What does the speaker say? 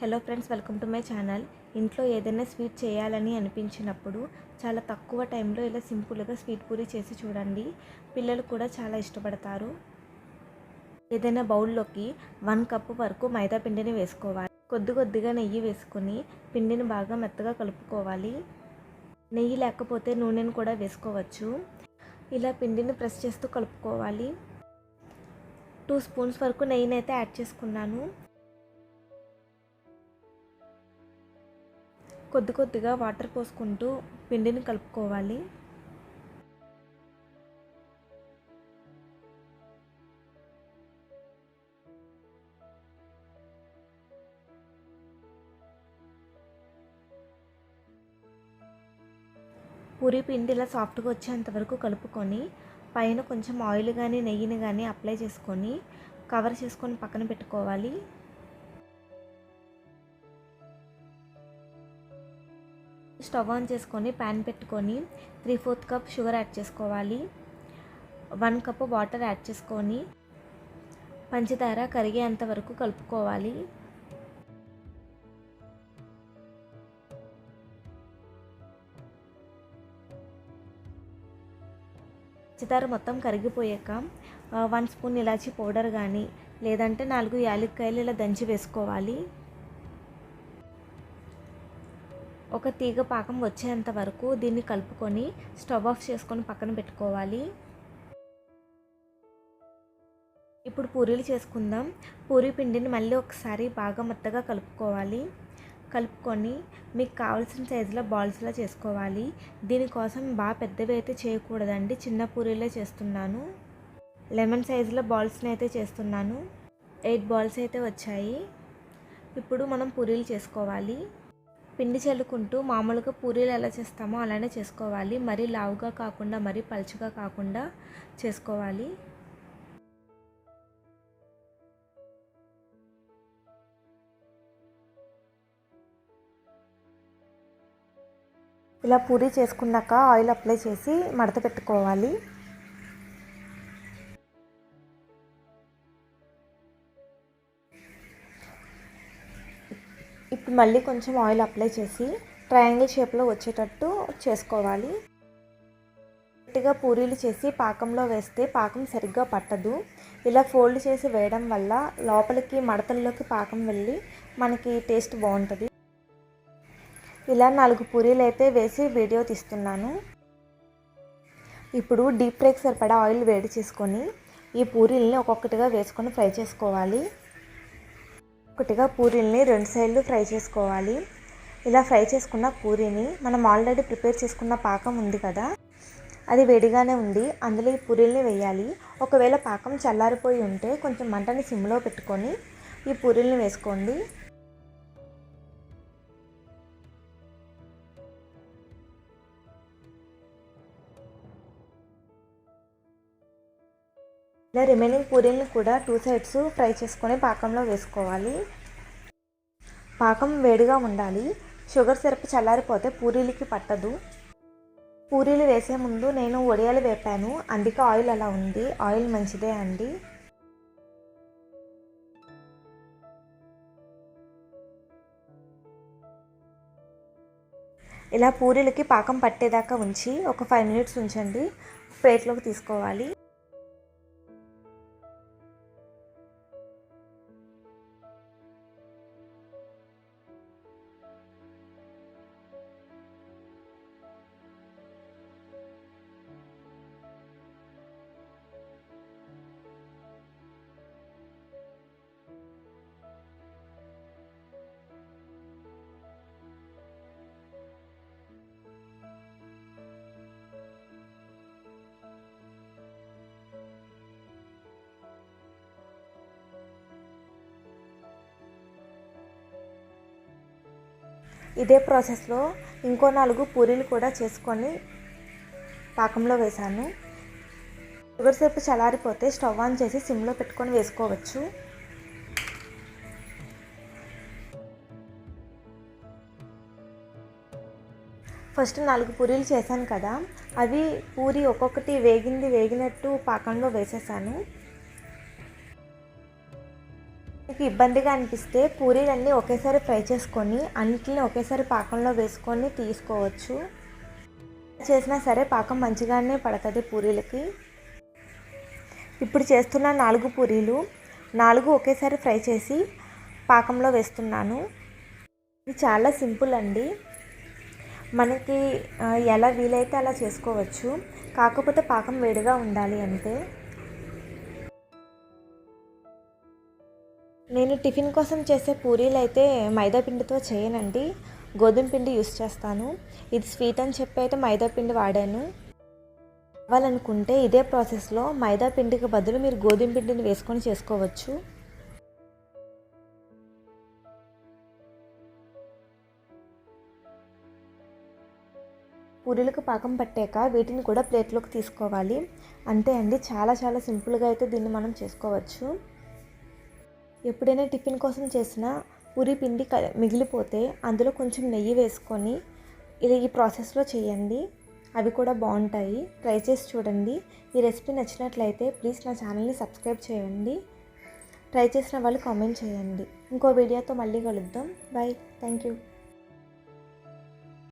Hello friends welcome to my channel ఇంట్లో ఏదైనా sweet చేయాలని అనిపించినప్పుడు చాలా తక్కువ టైంలో ఇలా సింపుల్గా స్వీట్ పూరి చేసి చూడండి. పిల్లలు కూడా చాలా ఇష్టపడతారు. ఏదైనా బౌల్లోకి వన్ కప్పు వరకు మైదా పిండిని వేసుకోవాలి. కొద్ది కొద్దిగా నెయ్యి వేసుకొని పిండిని బాగా మెత్తగా కలుపుకోవాలి. నెయ్యి లేకపోతే నూనెను కూడా వేసుకోవచ్చు. ఇలా పిండిని ప్రెస్ చేస్తూ కలుపుకోవాలి. టూ స్పూన్స్ వరకు నెయ్యిని అయితే యాడ్ చేసుకున్నాను. కొద్ది కొద్దిగా వాటర్ పోసుకుంటూ పిండిని కలుపుకోవాలి. పూరి పిండి ఇలా సాఫ్ట్గా వచ్చేంత వరకు కలుపుకొని పైన కొంచెం ఆయిల్ కానీ నెయ్యిని కానీ అప్లై చేసుకొని కవర్ చేసుకొని పక్కన పెట్టుకోవాలి. స్టవ్ ఆన్ చేసుకొని ప్యాన్ పెట్టుకొని three fourth cup sugar add చేసుకోవాలి. వన్ కప్ వాటర్ యాడ్ చేసుకొని పంచదార కరిగేంత వరకు కలుపుకోవాలి. పంచదార మొత్తం కరిగిపోయాక వన్ స్పూన్ ఇలాచీ పౌడర్ కానీ లేదంటే నాలుగు యాలక్కాయలు ఇలా దంచి వేసుకోవాలి. ఒక తీగ పాకం వచ్చేంత వరకు దీన్ని కలుపుకొని స్టవ్ ఆఫ్ చేసుకొని పక్కన పెట్టుకోవాలి. ఇప్పుడు పూరీలు చేసుకుందాం. పూరీ పిండిని మళ్ళీ ఒకసారి బాగా మెత్తగా కలుపుకోవాలి. కలుపుకొని మీకు కావాల్సిన సైజులో బాల్స్లా చేసుకోవాలి. దీనికోసం బాగా పెద్దవి అయితే చేయకూడదండి. చిన్న పూరీలే చేస్తున్నాను. లెమన్ సైజులో బాల్స్ని అయితే చేస్తున్నాను. ఎయిట్ బాల్స్ అయితే వచ్చాయి. ఇప్పుడు మనం పూరీలు చేసుకోవాలి. పిండి చల్లుకుంటూ మామూలుగా పూరీలు ఎలా చేస్తామో అలానే చేసుకోవాలి. మరీ లావుగా కాకుండా మరీ పలుచగా కాకుండా చేసుకోవాలి. ఇలా పూరీ చేసుకున్నాక ఆయిల్ అప్లై చేసి మడత పెట్టుకోవాలి. ఇప్పుడు మళ్ళీ కొంచెం ఆయిల్ అప్లై చేసి ట్రయాంగిల్ షేప్లో వచ్చేటట్టు చేసుకోవాలి. గట్టిగా పూరీలు చేసి పాకంలో వేస్తే పాకం సరిగ్గా పట్టదు. ఇలా ఫోల్డ్ చేసి వేయడం వల్ల లోపలికి మడతల్లోకి పాకం వెళ్ళి మనకి టేస్ట్ బాగుంటుంది. ఇలా నాలుగు పూరీలు అయితే వేసి వీడియో తీస్తున్నాను. ఇప్పుడు డీప్ ఫ్రైకి సరిపడా ఆయిల్ వేడి చేసుకొని ఈ పూరీల్ని ఒక్కొక్కటిగా వేసుకొని ఫ్రై చేసుకోవాలి. ఒకటిగా పూరీల్ని రెండు సైడ్లు ఫ్రై చేసుకోవాలి. ఇలా ఫ్రై చేసుకున్న పూరీని మనం ఆల్రెడీ ప్రిపేర్ చేసుకున్న పాకం ఉంది కదా అది వేడిగానే ఉంది. అందులో ఈ పూరీల్ని వేయాలి. ఒకవేళ పాకం చల్లారిపోయి ఉంటే కొంచెం మంటని సిమ్లో పెట్టుకొని ఈ పూరీల్ని వేసుకోండి. ఇలా రిమైనింగ్ పూరీలను కూడా టూ సైడ్స్ ఫ్రై చేసుకొని పాకంలో వేసుకోవాలి. పాకం వేడిగా ఉండాలి. షుగర్ సిరప్ చల్లారిపోతే పూరీలకి పట్టదు. పూరీలు వేసే ముందు నేను వడియాలు వేపాను. అందుకే ఆయిల్ అలా ఉంది. ఆయిల్ మంచిదే అండి. ఇలా పూరీలకి పాకం పట్టేదాకా ఉంచి ఒక ఫైవ్ మినిట్స్ ఉంచండి. ప్లేట్లోకి తీసుకోవాలి. ఇదే ప్రాసెస్లో ఇంకో నాలుగు పూరీలు కూడా చేసుకొని పాకంలో వేశాను. షుగర్సేపు చలారిపోతే స్టవ్ ఆన్ చేసి సిమ్లో పెట్టుకొని వేసుకోవచ్చు. ఫస్ట్ నాలుగు పూరీలు చేశాను కదా అవి పూరి ఒక్కొక్కటి వేగింది వేగినట్టు పాకంలో వేసేసాను. మీకు ఇబ్బందిగా అనిపిస్తే పూరీలన్నీ ఒకేసారి ఫ్రై చేసుకొని అన్నిటిని ఒకేసారి పాకంలో వేసుకొని తీసుకోవచ్చు. చేసినా సరే పాకం మంచిగానే పడుతుంది పూరీలకి. ఇప్పుడు చేస్తున్న నాలుగు పూరీలు నాలుగు ఒకేసారి ఫ్రై చేసి పాకంలో వేస్తున్నాను. ఇది చాలా సింపుల్ అండి. మనకి ఎలా వీలైతే అలా చేసుకోవచ్చు. కాకపోతే పాకం వేడిగా ఉండాలి అంతే నేను టిఫిన్ కోసం చేసే పూరీలు అయితే మైదా పిండితో చేయనండి. గోధుమ పిండి యూస్ చేస్తాను. ఇది స్వీట్ అని చెప్పి అయితే మైదా పిండి వాడాను. కావాలనుకుంటే ఇదే ప్రాసెస్లో మైదా పిండికి బదులు మీరు గోధుమ పిండిని వేసుకొని చేసుకోవచ్చు. పూరీలకు పాకం పట్టాక వీటిని కూడా ప్లేట్లోకి తీసుకోవాలి. అంతే అండి. చాలా చాలా సింపుల్గా అయితే దీన్ని మనం చేసుకోవచ్చు. ఎప్పుడైనా టిఫిన్ కోసం చేసిన పూరి పిండి క- మిగిలిపోతే అందులో కొంచెం నెయ్యి వేసుకొని ఇది ఈ ప్రాసెస్లో చేయండి. అవి కూడా బాగుంటాయి. ట్రై చేసి చూడండి. ఈ రెసిపీ నచ్చినట్లయితే ప్లీజ్ నా ఛానల్ని సబ్స్క్రైబ్ చేయండి. ట్రై చేసిన వాళ్ళు కామెంట్ చేయండి. ఇంకో వీడియోతో మళ్ళీ కలుద్దాం. Bye thank you